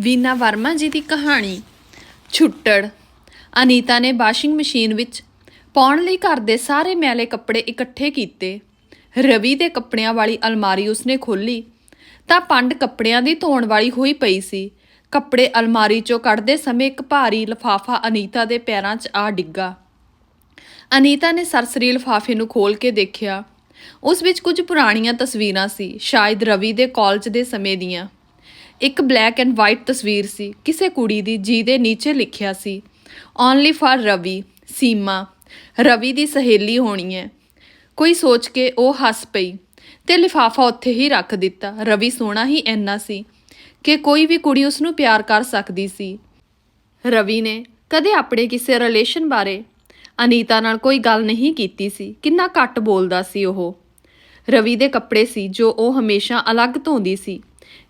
ਵੀਨਾ ਵਰਮਾ ਜੀ ਦੀ ਕਹਾਣੀ। ਛੁੱਟੜ। ਅਨੀਤਾ ਨੇ ਵਾਸ਼ਿੰਗ ਮਸ਼ੀਨ ਵਿੱਚ ਪਾਉਣ ਲਈ ਘਰ ਦੇ ਸਾਰੇ ਮੈਲੇ ਕੱਪੜੇ ਇਕੱਠੇ ਕੀਤੇ। ਰਵੀ ਦੇ ਕੱਪੜਿਆਂ ਵਾਲੀ ਅਲਮਾਰੀ ਉਸਨੇ ਖੋਲੀ ਤਾਂ ਪੰਡ ਕੱਪੜਿਆਂ ਦੀ ਧੋਣ ਵਾਲੀ ਹੋਈ ਪਈ ਸੀ। ਕੱਪੜੇ ਅਲਮਾਰੀ ਚੋਂ ਕੱਢਦੇ ਸਮੇਂ ਇੱਕ ਭਾਰੀ ਲਫਾਫਾ ਅਨੀਤਾ ਦੇ ਪੈਰਾਂ 'ਚ ਆ ਡਿੱਗਾ। ਅਨੀਤਾ ਨੇ ਸਰਸਰੀ ਲਿਫਾਫੇ ਨੂੰ ਖੋਲ ਕੇ ਦੇਖਿਆ। ਉਸ ਵਿੱਚ ਕੁਝ ਪੁਰਾਣੀਆਂ ਤਸਵੀਰਾਂ ਸੀ, ਸ਼ਾਇਦ ਰਵੀ ਦੇ ਕਾਲਜ ਦੇ ਸਮੇਂ ਦੀਆਂ। ਇੱਕ ਬਲੈਕ ਐਂਡ ਵਾਈਟ ਤਸਵੀਰ ਸੀ, ਕਿਸੇ ਕੁੜੀ ਦੀ ਜਿਹਦੇ ਨੀਚੇ ਲਿਖਿਆ ਸੀ ਓਨਲੀ ਫਾਰ ਰਵੀ, ਸੀਮਾ, ਰਵੀ ਦੀ ਸਹੇਲੀ ਹੋਣੀ ਹੈ ਕੋਈ ਸੋਚ ਕੇ ਉਹ ਹੱਸ ਪਈ ਤੇ ਲਿਫਾਫਾ ਉੱਥੇ ਹੀ ਰੱਖ ਦਿੱਤਾ। ਰਵੀ ਸੋਹਣਾ ਹੀ ਇੰਨਾ ਸੀ ਕਿ ਕੋਈ ਵੀ ਕੁੜੀ ਉਸ ਨੂੰ ਪਿਆਰ ਕਰ ਸਕਦੀ ਸੀ। ਰਵੀ ਨੇ ਕਦੇ ਆਪਣੇ ਕਿਸੇ ਰਿਲੇਸ਼ਨ ਬਾਰੇ ਅਨੀਤਾ ਨਾਲ ਕੋਈ ਗੱਲ ਨਹੀਂ ਕੀਤੀ ਸੀ। ਕਿੰਨਾ ਘੱਟ ਬੋਲਦਾ ਸੀ ਉਹ। ਰਵੀ ਦੇ ਕੱਪੜੇ ਸੀ ਜੋ ਉਹ ਹਮੇਸ਼ਾ ਅਲੱਗ ਧੋਂਦੀ ਸੀ।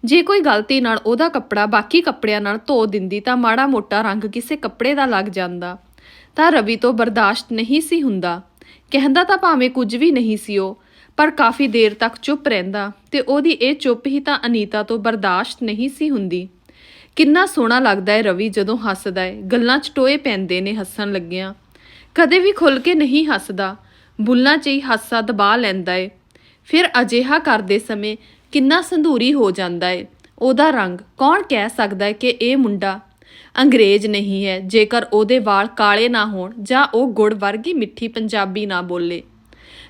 ਜੇ ਕੋਈ ਗਲਤੀ ਨਾਲ ਉਹਦਾ ਕੱਪੜਾ ਬਾਕੀ ਕੱਪੜਿਆਂ ਨਾਲ ਧੋ ਦਿੰਦੀ ਤਾਂ ਮਾੜਾ ਮੋਟਾ ਰੰਗ ਕਿਸੇ ਕੱਪੜੇ ਦਾ ਲੱਗ ਜਾਂਦਾ। ਤਾਂ ਰਵੀ ਤੋਂ ਬਰਦਾਸ਼ਤ ਨਹੀਂ ਸੀ ਹੁੰਦਾ। ਕਹਿੰਦਾ ਤਾਂ ਭਾਵੇਂ ਕੁਝ ਵੀ ਨਹੀਂ ਸੀ ਉਹ, ਪਰ ਕਾਫੀ ਦੇਰ ਤੱਕ ਚੁੱਪ ਰਹਿੰਦਾ ਤੇ ਉਹਦੀ ਇਹ ਚੁੱਪ ਹੀ ਤਾਂ ਅਨੀਤਾ ਤੋਂ ਬਰਦਾਸ਼ਤ ਨਹੀਂ ਸੀ ਹੁੰਦੀ। ਕਿੰਨਾ ਸੋਹਣਾ ਲੱਗਦਾ ਹੈ ਰਵੀ ਜਦੋਂ ਹੱਸਦਾ ਹੈ। ਗੱਲਾਂ 'ਚ ਟੋਏ ਪੈਂਦੇ ਨੇ, ਹੱਸਣ ਲੱਗਿਆਂ। ਕਦੇ ਵੀ ਖੁੱਲ ਕੇ ਨਹੀਂ ਹੱਸਦਾ। ਬੁੱਲਾਂ 'ਚ ਹੀ ਹਾਸਾ ਦਬਾ ਲੈਂਦਾ ਏ ਫਿਰ ਅਜਿਹਾ ਕਰਦੇ ਸਮੇਂ ਕਿੰਨਾ ਸੰਧੂਰੀ ਹੋ ਜਾਂਦਾ ਏ। ਉਹਦਾ ਰੰਗ ਕੌਣ ਕਹਿ ਸਕਦਾ ਹੈ ਕਿ ਇਹ ਮੁੰਡਾ ਅੰਗਰੇਜ਼ ਨਹੀਂ ਹੈ, ਜੇਕਰ ਉਹਦੇ ਵਾਲ ਕਾਲੇ ਨਾ ਹੋਣ ਜਾਂ ਉਹ ਗੁੜ ਵਰਗੀ ਮਿੱਠੀ ਪੰਜਾਬੀ ਨਾ ਬੋਲੇ।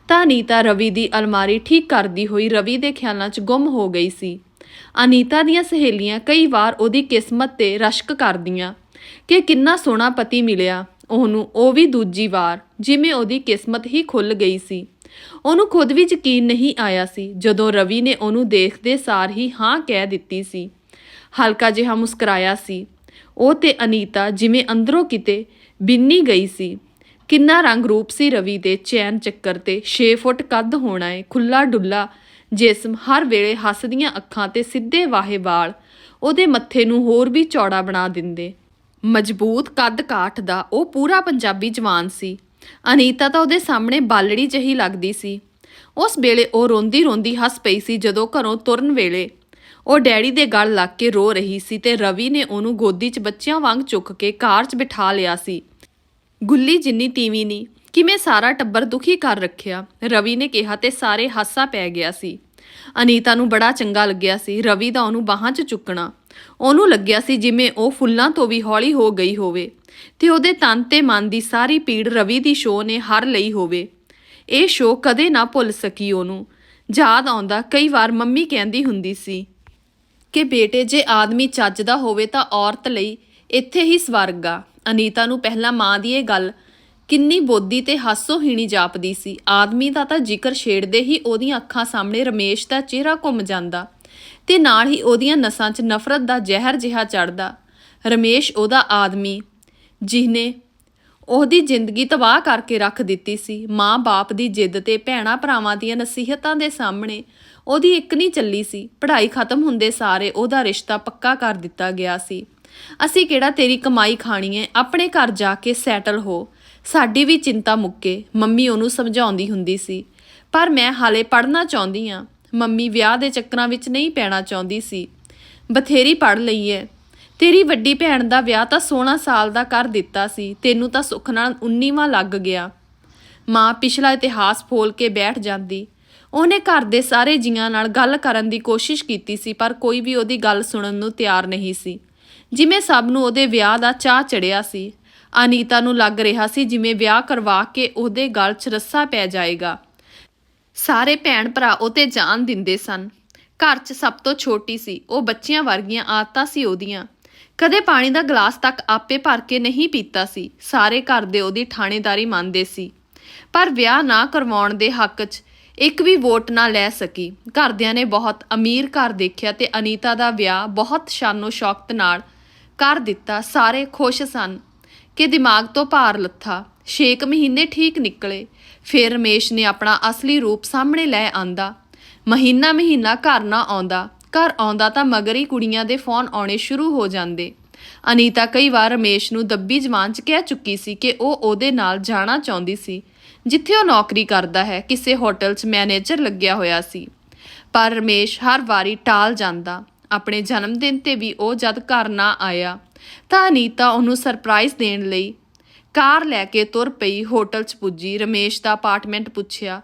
ਤਾਂ ਅਨੀਤਾ ਰਵੀ ਦੀ ਅਲਮਾਰੀ ਠੀਕ ਕਰਦੀ ਹੋਈ ਰਵੀ ਦੇ ਖਿਆਲਾਂ 'ਚ ਗੁੰਮ ਹੋ ਗਈ ਸੀ। ਅਨੀਤਾ ਦੀਆਂ ਸਹੇਲੀਆਂ ਕਈ ਵਾਰ ਉਹਦੀ ਕਿਸਮਤ ਤੇ ਰਸ਼ਕ ਕਰਦੀਆਂ ਕਿ ਕਿੰਨਾ ਸੋਹਣਾ ਪਤੀ ਮਿਲਿਆ। ਉਹਨੂੰ ਉਹ ਵੀ ਦੂਜੀ ਵਾਰ, ਜਿਵੇਂ ਉਹਦੀ ਕਿਸਮਤ ਹੀ ਖੁੱਲ ਗਈ ਸੀ। ਉਹਨੂੰ ਖੁਦ ਵੀ ਯਕੀਨ ਨਹੀਂ ਆਇਆ ਸੀ, ਜਦੋਂ ਰਵੀ ਨੇ ਉਹਨੂੰ ਦੇਖਦੇ ਸਾਰ ਹੀ ਹਾਂ ਕਹਿ ਦਿੱਤੀ ਸੀ। ਹਲਕਾ ਜਿਹਾ ਮੁਸਕਰਾਇਆ ਸੀ। ਉਹ ਤੇ ਅਨੀਤਾ ਜਿਵੇਂ ਅੰਦਰੋਂ ਕਿਤੇ ਬਿੰਨੀ ਗਈ ਸੀ। ਕਿੰਨਾ ਰੰਗ ਰੂਪ ਸੀ ਰਵੀ ਦੇ ਚੈਨ ਚੱਕਰ ਤੇ 6 ਫੁੱਟ ਕੱਦ ਹੋਣਾ ਏ ਖੁੱਲਾ ਡੁੱਲਾ ਜਿਸਮ ਹਰ ਵੇਲੇ ਹੱਸਦੀਆਂ ਅੱਖਾਂ ਤੇ ਸਿੱਧੇ ਵਾਹੇ ਵਾਲ, ਉਹਦੇ ਮੱਥੇ ਨੂੰ ਹੋਰ ਵੀ ਚੌੜਾ ਬਣਾ ਦਿੰਦੇ। ਮਜ਼ਬੂਤ ਕੱਦ ਕਾਠ ਦਾ ਉਹ ਪੂਰਾ ਪੰਜਾਬੀ ਜਵਾਨ ਸੀ। ਅਨੀਤਾ ਤਾਂ ਉਹਦੇ ਸਾਹਮਣੇ ਬਾਲੜੀ ਜਹੀ ਲੱਗਦੀ ਸੀ। ਉਸ ਵੇਲੇ ਉਹ ਰੋਂਦੀ ਰੋਂਦੀ ਹੱਸ ਪਈ ਸੀ ਜਦੋਂ ਘਰੋਂ ਤੁਰਨ ਵੇਲੇ ਉਹ ਡੈਡੀ ਦੇ ਗਲ ਲੱਗ ਕੇ ਰੋ ਰਹੀ ਸੀ ਤੇ ਰਵੀ ਨੇ ਉਹਨੂੰ ਗੋਦੀ 'ਚ ਬੱਚਿਆਂ ਵਾਂਗ ਚੁੱਕ ਕੇ ਕਾਰ 'ਚ ਬਿਠਾ ਲਿਆ ਸੀ। ਗੁੱਲੀ ਜਿੰਨੀ ਤੀਵੀਂ ਨਹੀਂ ਕਿਵੇਂ ਸਾਰਾ ਟੱਬਰ ਦੁਖੀ ਕਰ ਰੱਖਿਆ, ਰਵੀ ਨੇ ਕਿਹਾ ਤੇ ਸਾਰੇ ਹਾਸਾ ਪੈ ਗਿਆ ਸੀ। ਅਨੀਤਾ ਨੂੰ ਬੜਾ ਚੰਗਾ ਲੱਗਿਆ ਸੀ, ਰਵੀ ਦਾ ਉਹਨੂੰ ਬਾਹਾਂ 'ਚ ਚੁੱਕਣਾ। ਉਹਨੂੰ ਲੱਗਿਆ ਸੀ ਜਿਵੇਂ ਉਹ ਫੁੱਲਾਂ ਤੋਂ ਵੀ ਹੌਲੀ ਹੋ ਗਈ ਹੋਵੇ ਤੇ ਉਹਦੇ ਤਨ ਤੇ ਮਨ ਦੀ ਸਾਰੀ ਪੀੜ ਰਵੀ ਦੀ ਸ਼ੋਅ ਨੇ ਹਰ ਲਈ ਹੋਵੇ। ਇਹ ਸ਼ੋਅ ਕਦੇ ਨਾ ਭੁੱਲ ਸਕੀ ਉਹਨੂੰ। ਯਾਦ ਆਉਂਦਾ, ਕਈ ਵਾਰ ਮੰਮੀ ਕਹਿੰਦੀ ਹੁੰਦੀ ਸੀ ਕਿ ਬੇਟੇ, ਜੇ ਆਦਮੀ ਚੱਜਦਾ ਹੋਵੇ ਤਾਂ ਔਰਤ ਲਈ ਇੱਥੇ ਹੀ ਸਵਰਗ ਆ। ਅਨੀਤਾ ਨੂੰ ਪਹਿਲਾਂ ਮਾਂ ਦੀ ਇਹ ਗੱਲ ਕਿੰਨੀ ਬੋਦੀ ਤੇ ਹਾਸੋਹੀਣੀ ਜਾਪਦੀ ਸੀ। ਆਦਮੀ ਦਾ ਤਾਂ ਜ਼ਿਕਰ ਛੇੜਦੇ ਹੀ ਉਹਦੀਆਂ ਅੱਖਾਂ ਸਾਹਮਣੇ ਰਮੇਸ਼ ਦਾ ਚਿਹਰਾ ਘੁੰਮ ਜਾਂਦਾ ਤੇ ਨਾਲ ਹੀ ਉਹਦੀਆਂ ਨਸਾਂ 'ਚ ਨਫ਼ਰਤ ਦਾ ਜ਼ਹਿਰ ਜਿਹਾ ਚੜਦਾ ਰਮੇਸ਼ ਉਹਦਾ ਆਦਮੀ ਜਿਹਨੇ ਉਹਦੀ ਜ਼ਿੰਦਗੀ ਤਬਾਹ ਕਰਕੇ ਰੱਖ ਦਿੱਤੀ ਸੀ। ਮਾਂ-ਬਾਪ ਦੀ ਜਿੱਦ ਤੇ ਭੈਣਾ ਭਰਾਵਾਂ ਦੀਆਂ ਨਸੀਹਤਾਂ ਦੇ ਸਾਹਮਣੇ ਉਹਦੀ ਇੱਕ ਨਹੀਂ ਚੱਲੀ ਸੀ। ਪੜ੍ਹਾਈ ਖਤਮ ਹੁੰਦੇ ਸਾਰੇ ਉਹਦਾ ਰਿਸ਼ਤਾ ਪੱਕਾ ਕਰ ਦਿੱਤਾ ਗਿਆ ਸੀ। ਅਸੀਂ ਕਿਹੜਾ ਤੇਰੀ ਕਮਾਈ ਖਾਣੀ ਹੈ ਆਪਣੇ ਘਰ ਜਾ ਕੇ ਸੈਟਲ ਹੋ। ਸਾਡੀ ਵੀ ਚਿੰਤਾ ਮੁੱਕੇ। ਮੰਮੀ ਉਹਨੂੰ ਸਮਝਾਉਂਦੀ ਹੁੰਦੀ ਸੀ। ਪਰ ਮੈਂ ਹਾਲੇ ਪੜ੍ਹਨਾ ਚਾਹੁੰਦੀ ਆ ਮੰਮੀ ਵਿਆਹ ਦੇ ਚੱਕਰਾਂ ਵਿੱਚ ਨਹੀਂ ਪੈਣਾ ਚਾਹੁੰਦੀ ਸੀ। ਬਥੇਰੀ ਪੜ੍ਹ ਲਈ ਹੈ ਤੇਰੀ ਵੱਡੀ ਭੈਣ ਦਾ ਵਿਆਹ ਤਾਂ 16 ਸਾਲ ਦਾ ਕਰ ਦਿੱਤਾ ਸੀ। ਤੈਨੂੰ ਤਾਂ ਸੁੱਖ ਨਾਲ 19ਵਾਂ ਲੱਗ ਗਿਆ। ਮਾਂ ਪਿਛਲਾ ਇਤਿਹਾਸ ਫੋਲ ਕੇ ਬੈਠ ਜਾਂਦੀ। ਉਹਨੇ ਘਰ ਦੇ ਸਾਰੇ ਜੀਆਂ ਨਾਲ ਗੱਲ ਕਰਨ ਦੀ ਕੋਸ਼ਿਸ਼ ਕੀਤੀ ਸੀ, ਪਰ ਕੋਈ ਵੀ ਉਹਦੀ ਗੱਲ ਸੁਣਨ ਨੂੰ ਤਿਆਰ ਨਹੀਂ ਸੀ। ਜਿਵੇਂ ਸਭ ਨੂੰ ਉਹਦੇ ਵਿਆਹ ਦਾ ਚਾਹ ਚੜਿਆ ਸੀ। ਅਨੀਤਾ ਨੂੰ ਲੱਗ ਰਿਹਾ ਸੀ ਜਿਵੇਂ ਵਿਆਹ ਕਰਵਾ ਕੇ ਉਹਦੇ ਗਲ 'ਚ ਰੱਸਾ ਪੈ ਜਾਏਗਾ। ਸਾਰੇ ਭੈਣ ਭਰਾ ਉਹ ਤੇ ਜਾਨ ਦਿੰਦੇ ਸਨ। ਘਰ 'ਚ ਸਭ ਤੋਂ ਛੋਟੀ ਸੀ। ਉਹ ਬੱਚਿਆਂ ਵਰਗੀਆਂ ਆਦਤਾਂ ਸੀ ਉਹਦੀਆਂ। ਕਦੇ ਪਾਣੀ ਦਾ ਗਲਾਸ ਤੱਕ ਆਪੇ ਭਰ ਕੇ ਨਹੀਂ ਪੀਤਾ ਸੀ। ਸਾਰੇ ਘਰ ਦੇ ਉਹਦੀ ਥਾਣੇਦਾਰੀ ਮੰਨਦੇ ਸੀ। ਪਰ ਵਿਆਹ ਨਾ ਕਰਵਾਉਣ ਦੇ ਹੱਕ 'ਚ ਇੱਕ ਵੀ ਵੋਟ ਨਾ ਲੈ ਸਕੀ। ਘਰਦਿਆਂ ਨੇ ਬਹੁਤ ਅਮੀਰ ਘਰ ਦੇਖਿਆ ਤੇ ਅਨੀਤਾ ਦਾ ਵਿਆਹ ਬਹੁਤ ਸ਼ਾਨੋ ਸ਼ੌਕਤ ਨਾਲ ਕਰ ਦਿੱਤਾ। ਸਾਰੇ ਖੁਸ਼ ਸਨ। ਕਿ ਦਿਮਾਗ ਤੋਂ ਭਾਰ ਲੱਥਾ। 6 ਮਹੀਨੇ ਠੀਕ ਨਿਕਲੇ। ਫਿਰ ਰਮੇਸ਼ ਨੇ ਆਪਣਾ ਅਸਲੀ ਰੂਪ ਸਾਹਮਣੇ ਲੈ ਆਂਦਾ। ਮਹੀਨਾ ਮਹੀਨਾ ਘਰ ਨਾ ਆਉਂਦਾ। ਘਰ ਆਉਂਦਾ ਤਾਂ ਮਗਰ ਹੀ ਕੁੜੀਆਂ ਦੇ ਫੋਨ ਆਉਣੇ ਸ਼ੁਰੂ ਹੋ ਜਾਂਦੇ। ਅਨੀਤਾ ਕਈ ਵਾਰ ਰਮੇਸ਼ ਨੂੰ ਦੱਬੀ ਜਵਾਨ 'ਚ ਕਹਿ ਚੁੱਕੀ ਸੀ ਕਿ ਉਹ ਉਹਦੇ ਨਾਲ ਜਾਣਾ ਚਾਹੁੰਦੀ ਸੀ, ਜਿੱਥੇ ਉਹ ਨੌਕਰੀ ਕਰਦਾ ਹੈ, ਕਿਸੇ ਹੋਟਲ 'ਚ ਮੈਨੇਜਰ ਲੱਗਿਆ ਹੋਇਆ ਸੀ। ਪਰ ਰਮੇਸ਼ ਹਰ ਵਾਰੀ ਟਾਲ ਜਾਂਦਾ। ਆਪਣੇ ਜਨਮ ਦਿਨ ਤੇ ਵੀ ਉਹ ਜਦ ਘਰ ਨਾ ਆਇਆ ਤਾਂ ਅਨੀਤਾ ਉਹਨੂੰ ਸਰਪ੍ਰਾਈਜ਼ ਦੇਣ ਲਈ ਕਾਰ ਲੈ ਕੇ ਤੁਰ ਪਈ ਹੋਟਲ 'ਚ ਪੁੱਜੀ। ਰਮੇਸ਼ ਦਾ ਅਪਾਰਟਮੈਂਟ ਪੁੱਛਿਆ।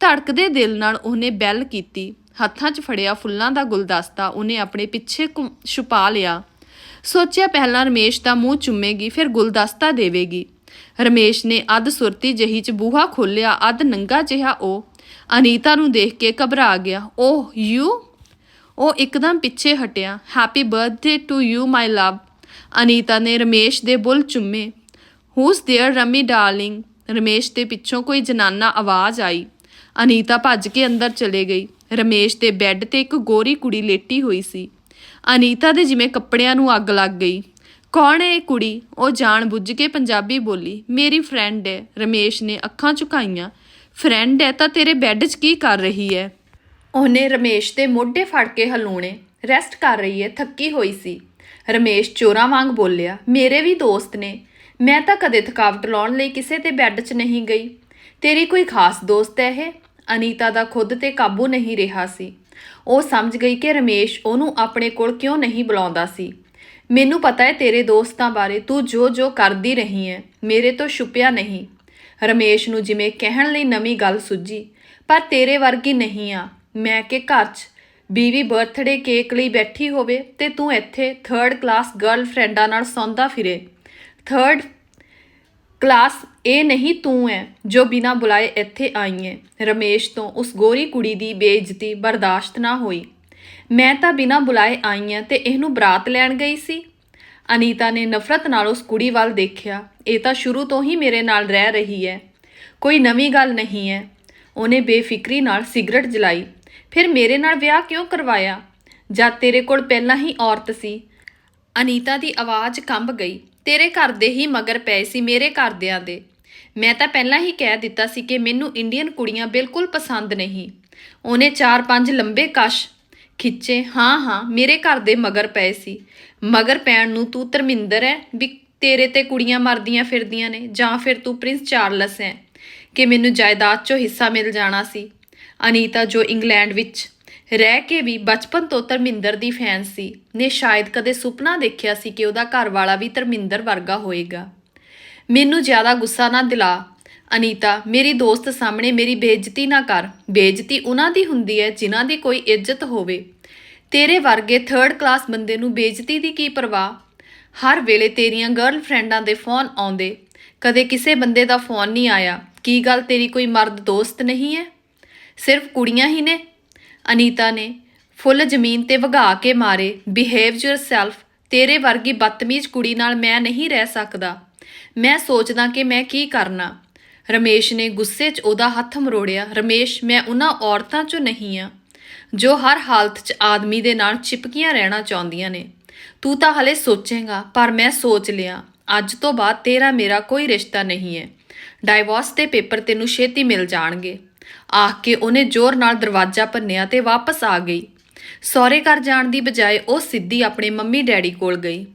ਧੜਕਦੇ ਦਿਲ ਨਾਲ ਉਹਨੇ ਬੈਲ ਕੀਤੀ। ਹੱਥਾਂ 'ਚ ਫੜਿਆ ਫੁੱਲਾਂ ਦਾ ਗੁਲਦਸਤਾ। ਉਹਨੇ ਆਪਣੇ ਪਿੱਛੇ ਘੁੰ- ਛੁਪਾ ਲਿਆ। ਸੋਚਿਆ ਪਹਿਲਾਂ ਰਮੇਸ਼ ਦਾ ਮੂੰਹ ਚੁੰਮੇਗੀ, ਫਿਰ ਗੁਲਦਸਤਾ ਦੇਵੇਗੀ। ਰਮੇਸ਼ ਨੇ ਅੱਧ ਸੁਰਤੀ ਜਹੀ 'ਚ ਬੂਹਾ ਖੋਲ੍ਹਿਆ। ਅੱਧ ਨੰਗਾ ਜਿਹਾ ਉਹ ਅਨੀਤਾ ਨੂੰ ਦੇਖ ਕੇ ਘਬਰਾ ਗਿਆ। ਓਹ ਯੂ? ਉਹ ਇੱਕਦਮ ਪਿੱਛੇ ਹਟਿਆ। Happy birthday to you, my love. Anita ਨੇ ਰਮੇਸ਼ ਦੇ ਬੁੱਲ ਚੁੰਮੇ who's there Rami darling Ramesh ਦੇ ਪਿੱਛੋਂ ਕੋਈ ਜਨਾਨਾ ਆਵਾਜ਼ ਆਈ ਅਨੀਤਾ ਭੱਜ ਕੇ ਅੰਦਰ ਚਲੇ ਗਈ ਰਮੇਸ਼ ਦੇ ਬੈੱਡ ਤੇ ਇੱਕ ਗੋਰੀ ਕੁੜੀ ਲੇਟੀ ਹੋਈ ਸੀ ਅਨੀਤਾ ਦੇ ਜਿਵੇਂ ਕੱਪੜਿਆਂ ਨੂੰ ਅੱਗ ਲੱਗ ਗਈ ਕੌਣ ਹੈ ਇਹ ਕੁੜੀ ਉਹ ਜਾਣ ਬੁੱਝ ਕੇ ਪੰਜਾਬੀ ਬੋਲੀ ਮੇਰੀ ਫਰੈਂਡ ਹੈ ਰਮੇਸ਼ ਨੇ ਅੱਖਾਂ ਝੁਕਾਈਆਂ ਫਰੈਂਡ ਹੈ ਤਾਂ ਤੇਰੇ ਬੈੱਡ 'ਚ ਕੀ ਕਰ ਰਹੀ ਹੈ ਉਹਨੇ ਰਮੇਸ਼ ਦੇ ਮੋਢੇ ਫੜ ਕੇ ਹਲੂਣੇ ਰੈਸਟ ਕਰ ਰਹੀ ਹੈ ਥੱਕੀ ਹੋਈ ਸੀ ਰਮੇਸ਼ ਚੋਰਾਂ ਵਾਂਗ ਬੋਲਿਆ, ਮੇਰੇ ਵੀ ਦੋਸਤ ਨੇ। ਮੈਂ ਤਾਂ ਕਦੇ ਥਕਾਵਟ ਲਾਉਣ ਲਈ ਕਿਸੇ ਦੇ ਬੈੱਡ 'ਚ ਨਹੀਂ ਗਈ। ਤੇਰੀ ਕੋਈ ਖਾਸ ਦੋਸਤ ਹੈ ਇਹ? ਅਨੀਤਾ ਦਾ ਖੁਦ ਤੇ ਕਾਬੂ ਨਹੀਂ ਰਿਹਾ ਸੀ। ਉਹ ਸਮਝ ਗਈ ਕਿ ਰਮੇਸ਼ ਉਹਨੂੰ ਆਪਣੇ ਕੋਲ ਕਿਉਂ ਨਹੀਂ ਬੁਲਾਉਂਦਾ ਸੀ। ਮੈਨੂੰ ਪਤਾ ਹੈ ਤੇਰੇ ਦੋਸਤਾਂ ਬਾਰੇ, ਤੂੰ ਜੋ ਜੋ ਕਰਦੀ ਰਹੀ ਹੈ ਮੇਰੇ ਤੋਂ ਛੁਪਿਆ ਨਹੀਂ। ਰਮੇਸ਼ ਨੂੰ ਜਿਵੇਂ ਕਹਿਣ ਲਈ ਨਵੀਂ ਗੱਲ ਸੁੱਜੀ, ਪਰ ਤੇਰੇ ਵਰਗੀ ਨਹੀਂ ਆ। ਮੈਂ ਕਿ ਘਰ 'ਚ ਬੀਵੀ ਬਰਥਡੇ ਕੇਕ ਲਈ ਬੈਠੀ ਹੋਵੇ ਤੇ ਤੂੰ ਇੱਥੇ ਥਰਡ ਕਲਾਸ ਗਰਲਫ੍ਰੈਂਡਾਂ ਨਾਲ ਸੌਂਦਾ ਫਿਰੇ। ਥਰਡ ਕਲਾਸ ਇਹ ਨਹੀਂ ਤੂੰ ਹੈ ਜੋ ਬਿਨਾਂ ਬੁਲਾਏ ਇੱਥੇ ਆਈ ਹੈ ਰਮੇਸ਼ ਤੋਂ ਉਸ ਗੋਰੀ ਕੁੜੀ ਦੀ ਬੇਇੱਜ਼ਤੀ ਬਰਦਾਸ਼ਤ ਨਾ ਹੋਈ। ਮੈਂ ਤਾਂ ਬਿਨਾਂ ਬੁਲਾਏ ਆਈ ਹਾਂ ਤੇ ਇਹਨੂੰ ਬਰਾਤ ਲੈਣ ਗਈ ਸੀ। ਅਨੀਤਾ ਨੇ ਨਫ਼ਰਤ ਨਾਲ ਉਸ ਕੁੜੀ ਵੱਲ ਦੇਖਿਆ। ਇਹ ਤਾਂ ਸ਼ੁਰੂ ਤੋਂ ਹੀ ਮੇਰੇ ਨਾਲ ਰਹਿ ਰਹੀ ਹੈ ਕੋਈ ਨਵੀਂ ਗੱਲ ਨਹੀਂ ਹੈ ਉਹਨੇ ਬੇਫਿਕਰੀ ਨਾਲ ਸਿਗਰਟ ਜਲਾਈ। ਫਿਰ ਮੇਰੇ ਨਾਲ ਵਿਆਹ ਕਿਉਂ ਕਰਵਾਇਆ? ਜਦ ਤੇਰੇ ਕੋਲ ਪਹਿਲਾਂ ਹੀ ਔਰਤ ਸੀ? ਅਨੀਤਾ ਦੀ ਆਵਾਜ਼ ਕੰਬ ਗਈ। ਤੇਰੇ ਘਰ ਦੇ ਹੀ ਮਗਰ ਪਏ ਸੀ ਮੇਰੇ ਘਰਦਿਆਂ ਦੇ। ਮੈਂ ਤਾਂ ਪਹਿਲਾਂ ਹੀ ਕਹਿ ਦਿੱਤਾ ਸੀ ਕਿ ਮੈਨੂੰ ਇੰਡੀਅਨ ਕੁੜੀਆਂ ਬਿਲਕੁਲ ਪਸੰਦ ਨਹੀਂ। ਉਹਨੇ ਚਾਰ ਪੰਜ ਲੰਬੇ ਕਸ਼ ਖਿੱਚੇ। ਹਾਂ ਹਾਂ, ਮੇਰੇ ਘਰ ਦੇ ਮਗਰ ਪਏ ਸੀ। ਮਗਰ ਪੈਣ ਨੂੰ ਤੂੰ ਧਰਮਿੰਦਰ ਹੈ ਵੀ ਤੇਰੇ ਤੇ ਕੁੜੀਆਂ ਮਰਦੀਆਂ ਫਿਰਦੀਆਂ ਨੇ। ਜਾਂ ਫਿਰ ਤੂੰ ਪ੍ਰਿੰਸ ਚਾਰਲਸ ਹੈ ਕਿ ਮੈਨੂੰ ਜਾਇਦਾਦ 'ਚੋਂ ਹਿੱਸਾ ਮਿਲ ਜਾਣਾ ਸੀ। ਅਨੀਤਾ ਜੋ ਇੰਗਲੈਂਡ ਵਿੱਚ ਰਹਿ ਕੇ ਵੀ ਬਚਪਨ ਤੋਂ ਧਰਮਿੰਦਰ ਦੀ ਫੈਨ ਸੀ, ਨੇ ਸ਼ਾਇਦ ਕਦੇ ਸੁਪਨਾ ਦੇਖਿਆ ਸੀ ਕਿ ਉਹਦਾ ਘਰ ਵਾਲਾ ਵੀ ਧਰਮਿੰਦਰ ਵਰਗਾ ਹੋਏਗਾ। ਮੈਨੂੰ ਜ਼ਿਆਦਾ ਗੁੱਸਾ ਨਾ ਦਿਲਾ, ਅਨੀਤਾ, ਮੇਰੀ ਦੋਸਤ ਸਾਹਮਣੇ ਮੇਰੀ ਬੇਇੱਜ਼ਤੀ ਨਾ ਕਰ। ਬੇਇੱਜ਼ਤੀ ਉਹਨਾਂ ਦੀ ਹੁੰਦੀ ਹੈ ਜਿਨ੍ਹਾਂ ਦੀ ਕੋਈ ਇੱਜ਼ਤ ਹੋਵੇ। ਤੇਰੇ ਵਰਗੇ ਥਰਡ ਕਲਾਸ ਬੰਦੇ ਨੂੰ ਬੇਇੱਜ਼ਤੀ ਦੀ ਕੀ ਪਰਵਾਹ? ਹਰ ਵੇਲੇ ਤੇਰੀਆਂ ਗਰਲਫ੍ਰੈਂਡਾਂ ਦੇ ਫੋਨ ਆਉਂਦੇ। ਕਦੇ ਕਿਸੇ ਬੰਦੇ ਦਾ ਫੋਨ ਨਹੀਂ ਆਇਆ। ਕੀ ਗੱਲ ਤੇਰੀ ਕੋਈ ਮਰਦ ਦੋਸਤ ਨਹੀਂ ਹੈ? ਸਿਰਫ ਕੁੜੀਆਂ ਹੀ ਨੇ। ਅਨੀਤਾ ਨੇ ਫੁੱਲ ਜ਼ਮੀਨ ਤੇ ਵਗਾ ਕੇ ਮਾਰੇ ਬਿਹੇਵ yourself, ਤੇਰੇ ਵਰਗੀ ਬਦਤਮੀਜ਼ ਕੁੜੀ ਨਾਲ ਮੈਂ ਨਹੀਂ ਰਹਿ ਸਕਦਾ। ਮੈਂ ਸੋਚਦਾ ਕਿ ਮੈਂ ਕੀ ਕਰਨਾ। ਰਮੇਸ਼ ਨੇ ਗੁੱਸੇ 'ਚ ਉਹਦਾ ਹੱਥ ਮਰੋੜਿਆ, ਰਮੇਸ਼, ਮੈਂ ਉਹਨਾਂ ਔਰਤਾਂ 'ਚੋਂ ਨਹੀਂ ਆ, ਜੋ ਹਰ ਹਾਲਤ 'ਚ ਆਦਮੀ ਦੇ ਨਾਲ ਚਿਪਕੀਆਂ ਰਹਿਣਾ ਚਾਹੁੰਦੀਆਂ ਨੇ। ਤੂੰ ਤਾਂ ਹਲੇ ਸੋਚੇਗਾ, ਪਰ ਮੈਂ ਸੋਚ ਲਿਆ, ਅੱਜ ਤੋਂ ਬਾਅਦ ਤੇਰਾ ਮੇਰਾ ਕੋਈ ਰਿਸ਼ਤਾ ਨਹੀਂ ਹੈ। ਡਾਈਵੋਰਸ ਦੇ ਪੇਪਰ ਤੈਨੂੰ ਛੇਤੀ ਮਿਲ ਜਾਣਗੇ। ਆਖ ਕੇ ਉਹਨੇ ਜ਼ੋਰ ਨਾਲ ਦਰਵਾਜ਼ਾ ਭੰਨਿਆ ਤੇ ਵਾਪਸ ਆ ਗਈ। ਸਹੁਰੇ ਘਰ ਜਾਣ ਦੀ ਬਜਾਏ ਉਹ ਸਿੱਧੀ ਆਪਣੇ ਮੰਮੀ ਡੈਡੀ ਕੋਲ ਗਈ।